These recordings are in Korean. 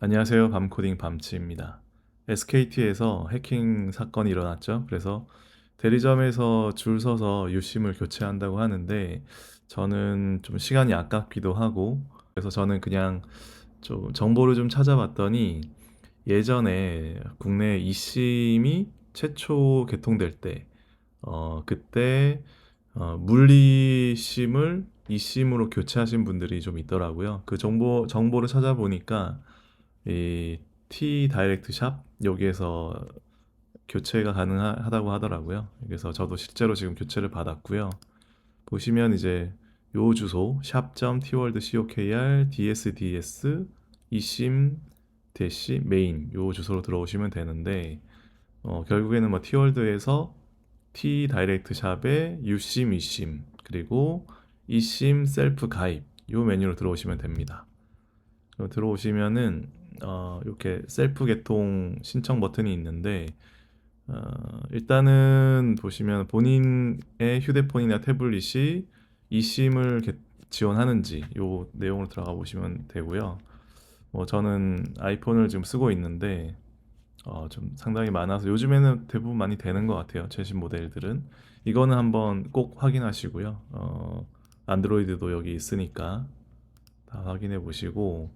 안녕하세요. 밤코딩 밤치입니다. SKT에서 해킹 사건이 일어났죠. 그래서 대리점에서 줄 서서 유심을 교체한다고 하는데 저는 좀 시간이 아깝기도 하고 그래서 저는 그냥 좀 정보를 좀 찾아봤더니 예전에 국내 eSIM이 최초 개통될 때 어, 그때 어, 물리심을 eSIM으로 교체하신 분들이 좀 있더라고요. 그 정보 정보를 찾아보니까 이 T 다이렉트 샵 여기에서 교체가 가능하다고 하더라고요. 그래서 저도 실제로 지금 교체를 받았고요. 보시면 이제 요 주소 샵.tworld.cokr dsds esim 대시 메인 요 주소로 들어오시면 되는데 어, 결국에는 뭐 tworld에서 t 다이렉트 샵에 usim esim 그리고 esim 셀프 가입 요 메뉴로 들어오시면 됩니다. 들어오시면은 어, 이렇게 셀프 개통 신청 버튼이 있는데 어, 일단은 보시면 본인의 휴대폰이나 태블릿이 eSIM을 개- 지원하는지 요 내용으로 들어가 보시면 되고요. 뭐 저는 아이폰을 지금 쓰고 있는데 어, 좀 상당히 많아서 요즘에는 대부분 많이 되는 것 같아요. 최신 모델들은 이거는 한번 꼭 확인하시고요. 어, 안드로이드도 여기 있으니까 다 확인해 보시고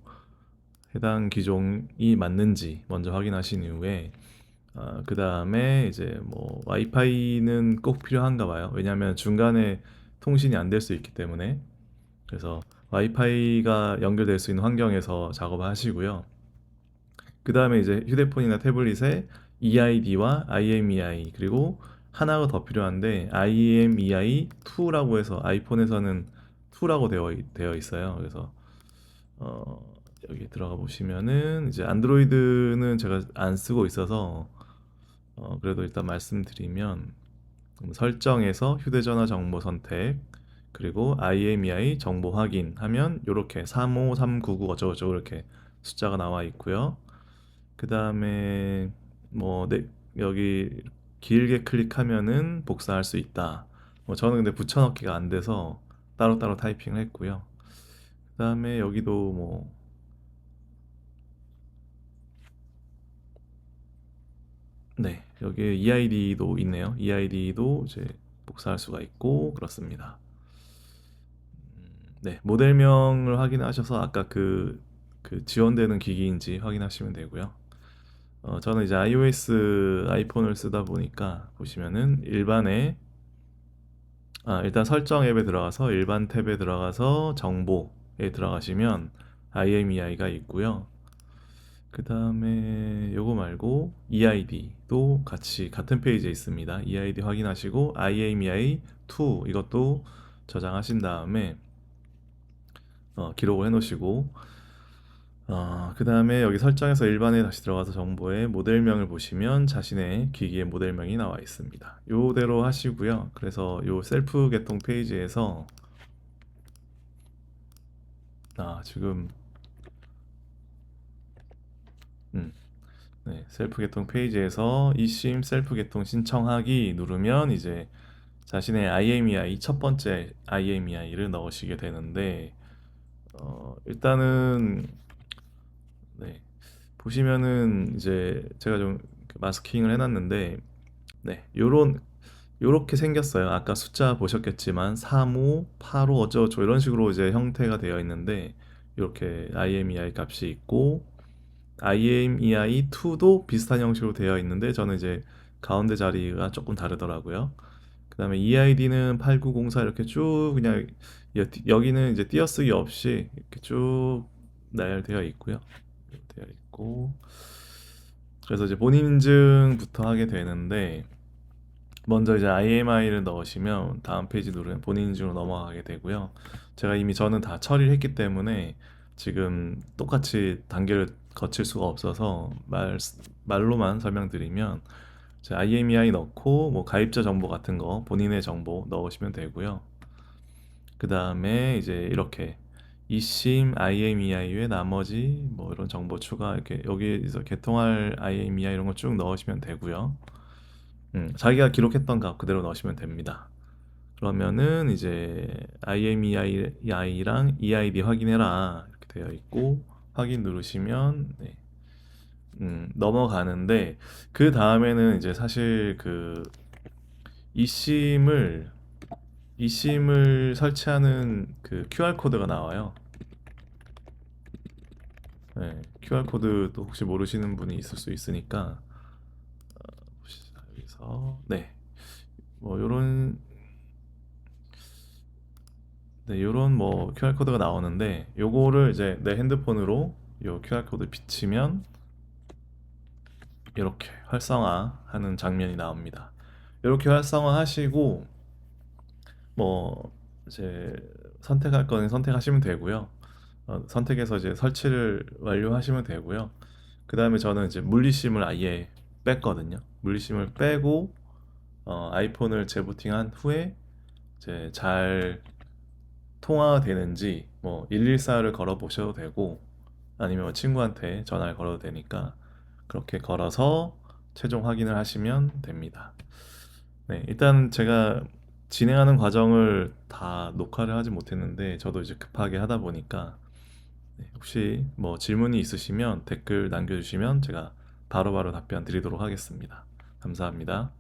해당 기종이 맞는지 먼저 확인하신 이후에 그 다음에 이제 뭐 와이파이는 꼭 필요한가 봐요. 왜냐하면 중간에 통신이 안 될 수 있기 때문에 그래서 와이파이가 연결될 수 있는 환경에서 작업을 하시고요. 그 다음에 이제 휴대폰이나 태블릿에 EID와 IMEI 그리고 하나가 더 필요한데 IMEI2라고 해서 아이폰에서는 2라고 되어, 있- 되어 있어요. 그래서 어, 여기 들어가 보시면은 이제 안드로이드는 제가 안 쓰고 있어서 어, 그래도 일단 말씀드리면 음, 설정에서 휴대전화 정보 선택 그리고 IMEI 정보 확인 하면 이렇게 35399 어쩌고저쩌고 이렇게 숫자가 나와 있고요. 그 다음에 뭐 네, 여기 길게 클릭하면은 복사할 수 있다. 뭐 저는 근데 붙여넣기가 안 돼서 따로따로 타이핑을 했고요. 그 다음에 여기도 뭐 네, 여기에 EID도 있네요. EID도 이제 복사할 수가 있고 그렇습니다. 네, 모델명을 확인하셔서 아까 그, 그 지원되는 기기인지 확인하시면 되고요. 어, 저는 이제 iOS 아이폰을 쓰다 보니까 보시면은 일반에 아, 일단 설정 앱에 들어가서 일반 탭에 들어가서 정보에 들어가시면 IMEI가 있고요. 그 다음에 요거 말고 EID도 같이 같은 페이지에 있습니다. EID 확인하시고 IMEI2 이것도 저장하신 다음에 어, 기록을 해 놓으시고 어, 그 다음에 여기 설정에서 일반에 다시 들어가서 정보의 모델명을 보시면 자신의 기기의 모델명이 나와 있습니다. 요대로 하시고요. 그래서 요 셀프 개통 페이지에서 아, 지금 음, 네, 셀프 개통 페이지에서 eSIM 셀프 개통 신청하기 누르면 이제 자신의 IMEI 첫 번째 IMEI를 넣으시게 되는데 어, 일단은 네, 보시면은 이제 제가 좀그 마스킹을 해놨는데 네, 요런 요렇게 생겼어요. 아까 숫자 보셨겠지만 35, 85 어쩌고저쩌고 이런 식으로 이제 형태가 되어 있는데 이렇게 IMEI 값이 있고 IMEI2도 비슷한 형식으로 되어 있는데 저는 이제 가운데 자리가 조금 다르더라고요. 그 다음에 EID는 8904 이렇게 쭉 그냥 여- 여기는 이제 띄어쓰기 없이 이렇게 쭉 나열되어 있고요. 되어 있고 그래서 이제 본인 인증부터 하게 되는데 먼저 이제 IMI를 넣으시면 다음 페이지 누르면 본인 인증으로 넘어가게 되고요. 제가 이미 저는 다 처리를 했기 때문에 지금 똑같이 단계를 거칠 수가 없어서 말, 말로만 설명드리면 IMEI 넣고 뭐 가입자 정보 같은 거 본인의 정보 넣으시면 되고요. 그 다음에 이제 이렇게 eSIM, IMEI 외 나머지 뭐 이런 정보 추가 이렇게 여기서 개통할 IMEI 이런 거 쭉 넣으시면 되고요. 음, 자기가 기록했던 값 그대로 넣으시면 됩니다. 그러면은 이제 IMEI랑 EID 확인해라 이렇게 되어 있고 확인 누르시면 네. 음, 넘어가는데 그 다음에는 이제 사실 그 eSIM을 eSIM을 설치하는 그 QR 코드가 나와요. 네, QR 코드도 혹시 모르시는 분이 있을 수 있으니까 어, 봅시다. 여기서 네, 뭐 요런 네, 요런 뭐 QR 코드가 나오는데 요거를 이제 내 핸드폰으로 요 QR 코드 비치면 이렇게 활성화하는 장면이 나옵니다. 이렇게 활성화하시고 뭐 이제 선택할 거는 선택하시면 되고요. 어, 선택해서 이제 설치를 완료하시면 되고요. 그 다음에 저는 이제 물리심을 아예 뺐거든요. 물리심을 빼고 어, 아이폰을 재부팅한 후에 이제 잘 통화가 되는지 뭐 114를 걸어 보셔도 되고 아니면 뭐 친구한테 전화를 걸어도 되니까 그렇게 걸어서 최종 확인을 하시면 됩니다. 네, 일단 제가 진행하는 과정을 다 녹화를 하지 못했는데 저도 이제 급하게 하다 보니까 네, 혹시 뭐 질문이 있으시면 댓글 남겨주시면 제가 바로바로 답변 드리도록 하겠습니다. 감사합니다.